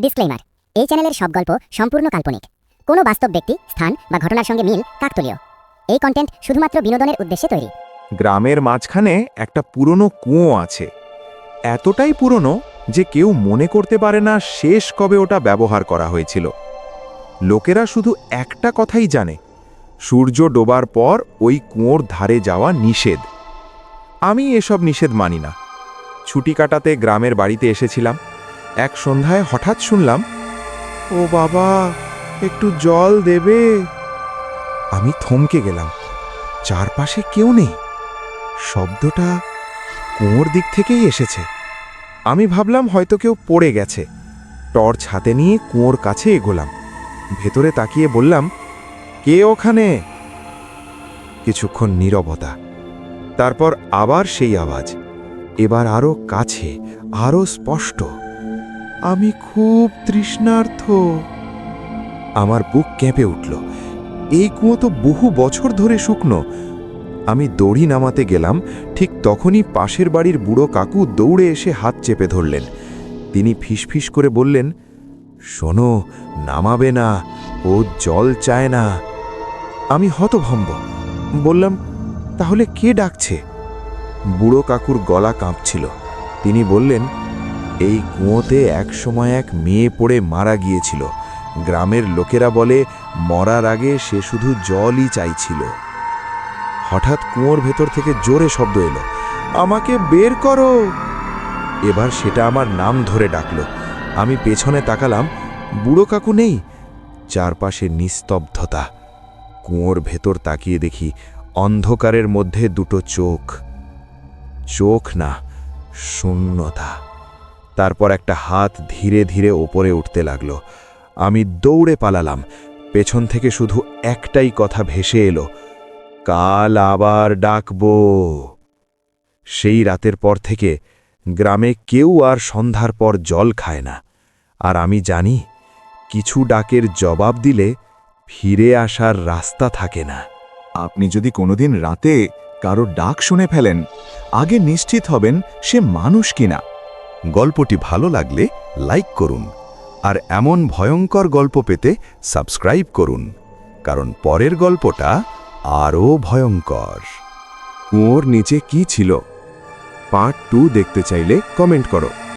Disclaimer এই চ্যানেলের সব গল্প সম্পূর্ণ কাল্পনিক। কোনো বাস্তব ব্যক্তি, স্থান বা ঘটনার সঙ্গে মিল কাকতলীয় এই কন্টেন্ট শুধুমাত্র বিনোদনের উদ্দেশ্যে তৈরি। গ্রামের মাঝখানে একটা পুরনো কুঁয়ো আছে। এতটাই পুরনো যে কেউ মনে করতে পারে না শেষ কবে ওটা ব্যবহার করা হয়েছিল। লোকেরা শুধু একটা কথাই জানে, সূর্য ডোবার পর ওই কুয়োর ধারে যাওয়া নিষেধ। আমি এসব নিষেধ মানি না। ছুটি কাটাতে গ্রামের বাড়িতে এসেছিলাম। এক সন্ধ্যায় হঠাৎ শুনলাম, ও বাবা, একটু জল দেবে? আমি থমকে গেলাম। চারপাশে কেউ নেই। শব্দটা কুয়োর দিক থেকেই এসেছে। আমি ভাবলাম হয়তো কেউ পড়ে গেছে। টর্চ হাতে নিয়ে কুয়োর কাছে এগোলাম। ভেতরে তাকিয়ে বললাম, কে ওখানে? কিছুক্ষণ নীরবতা। তারপর আবার সেই আওয়াজ। এবার আরও কাছে, আরও স্পষ্ট। আমি খুব তৃষ্ণার্থ। আমার বুক কেঁপে উঠল। এই কুয়ো তো বহু বছর ধরে শুকনো। আমি দড়ি নামাতে গেলাম, ঠিক তখনই পাশের বাড়ির বুড়ো কাকু দৌড়ে এসে হাত চেপে ধরলেন। তিনি ফিসফিস করে বললেন, শোনো, নামাবে না, ও জল চায় না। আমি হতভম্ব। বললাম, তাহলে কে ডাকছে? বুড়ো কাকুর গলা কাঁপছিল। তিনি বললেন এই কুয়োতে একসময় এক মেয়ে পড়ে মারা গিয়েছিল। গ্রামের লোকেরা বলে, মরার আগে সে শুধু জলই চাইছিল। হঠাৎ কুয়োর ভেতর থেকে জোরে শব্দ এলো, আমাকে বের করো! এবার সেটা আমার নাম ধরে ডাকলো। আমি পেছনে তাকালাম, বুড়ো কাকু নেই। চারপাশে নিস্তব্ধতা। কুয়োর ভেতর তাকিয়ে দেখি, অন্ধকারের মধ্যে দুটো চোখ। চোখ না, শূন্যতা। তারপর একটা হাত ধীরে ধীরে ওপরে উঠতে লাগল। আমি দৌড়ে পালালাম। পেছন থেকে শুধু একটাই কথা ভেসে এলো, কাল আবার ডাকব। সেই রাতের পর থেকে গ্রামে কেউ আর সন্ধ্যার পর জল খায় না। আর আমি জানি, কিছু ডাকের জবাব দিলে ফিরে আসার রাস্তা থাকে না। আপনি যদি কোনোদিন রাতে কারও ডাক শুনে ফেলেন, আগে নিশ্চিত হবেন সে মানুষ কিনা। গল্পটি ভালো লাগলে লাইক করুন আর এমন ভয়ঙ্কর গল্প পেতে সাবস্ক্রাইব করুন, কারণ পরের গল্পটা আরও ভয়ঙ্কর। কুঁয়োর নিচে কি ছিল? পার্ট টু দেখতে চাইলে কমেন্ট করো।